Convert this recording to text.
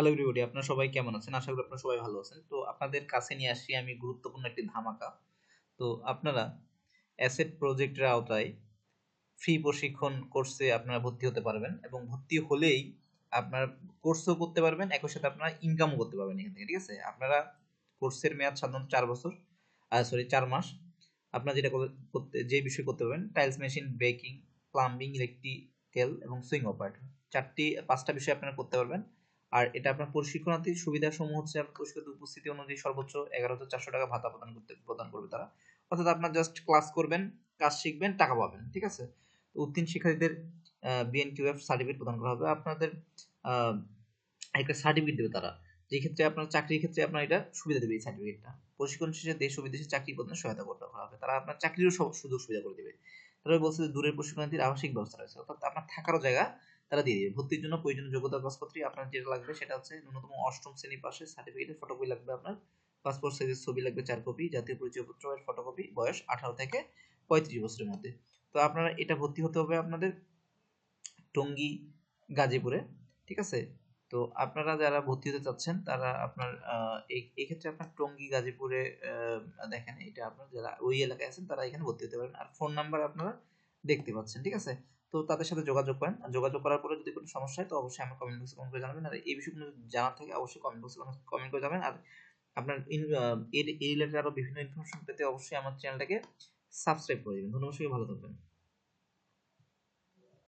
Hello everybody আপনারা সবাই কেমন আছেন? আশা করি আপনারা সবাই ভালো আছেন। তো আপনাদের কাছে নিয়ে আসছি আমি গুরুত্বপূর্ণ একটি ধামাকা। তো আপনারা অ্যাসেট প্রজেক্টের আওতায় ফ্রি প্রশিক্ষণ কোর্সে আপনারা ভর্তি হতে পারবেন এবং ভর্তি হলেই আপনার কোর্সও করতে পারবেন, একই সাথে আপনারা ইনকামও করতে পারবেন এখান থেকে, ঠিক আছে? আপনারা কোর্সের মেয়াদ সাধারণত চার বছর সরি চার মাস। আপনারা যেটা করতে যে বিষয় করতে পারবেন tiles machine baking plumbing electrical এবং সুইং অপারেটর চারটি, পাঁচটা বিষয় আপনারা করতে পারবেন। আর এটা আপনার প্রশিক্ষণার্থীর সুবিধা সমূহ হচ্ছে আপনার উপস্থিতি অনুযায়ী সর্বোচ্চ এগারো হাজার চারশো টাকা ভাতা প্রদান করতে, প্রদান করবে তারা। অর্থাৎ আপনার জাস্ট ক্লাস করবেন, কাজ শিখবেন, টাকা পাবেন, ঠিক আছে? উত্তীর্ণ শিক্ষার্থীদের বিএনকিউএফ সার্টিফিকেট প্রদান করা হবে। আপনাদের একটা সার্টিফিকেট দেবে তারা। যে ক্ষেত্রে আপনার চাকরির ক্ষেত্রে আপনার এটা সুবিধা দেবে এই সার্টিফিকেটটা প্রশিক্ষণ শেষে দেশ ও বিদেশে চাকরি প্রদানে সহায়তা করতে করা হবে। তারা আপনার চাকরিরও সুযোগ সুবিধা করে দেবে। তারা বলছে যে দূরের প্রশিক্ষণার্থীর আবাসিক ব্যবস্থা রয়েছে। অর্থাৎ আপনার থাকারও জায়গা তারা দিয়ে দিবে। ভর্তির জন্য প্রয়োজনীয় যোগ্যতা কাগজপত্রে আপনার যেটা লাগবে সেটা হচ্ছে ন্যূনতম অষ্টম শ্রেণি পাশে সার্টিফিকেটের ফটোকপি লাগবে আপনার। পাসপোর্ট সাইজের ছবি লাগবে চার কপি জাতীয় পরিচয়পত্র এর ফটোকপি বয়স আঠারো থেকে পঁয়ত্রিশ বছরের মধ্যে। তো আপনারা এটা ভর্তি হতে হবে আপনাদের টঙ্গী, গাজীপুরে, ঠিক আছে? তো আপনারা যারা ভর্তি হতে চাচ্ছেন, তারা আপনার এই ক্ষেত্রে আপনার টঙ্গী, গাজীপুরে দেখেন এটা আপনার যারা ওই এলাকায় আছেন, তারা এখানে ভর্তি হতে পারেন। আর ফোন নাম্বার আপনারা দেখতে পাচ্ছেন, ঠিক আছে? তো তাদের সাথে যোগাযোগ করেন। যোগাযোগ করার পরে যদি কোনো সমস্যা হয়, তো অবশ্যই আমার কমেন্ট বক্সে কমেন্ট করে জানাবেন। আর এই বিষয়ে জানার থাকে, অবশ্যই কমেন্ট বক্সে কমেন্ট করে যাবেন আর আপনার এই রিলেটেড আরও বিভিন্ন ইনফরমেশন পেতে অবশ্যই আমার চ্যানেলটাকে সাবস্ক্রাইব করে দেবেন। ধন্যবাদ সবাই ভালো থাকবেন।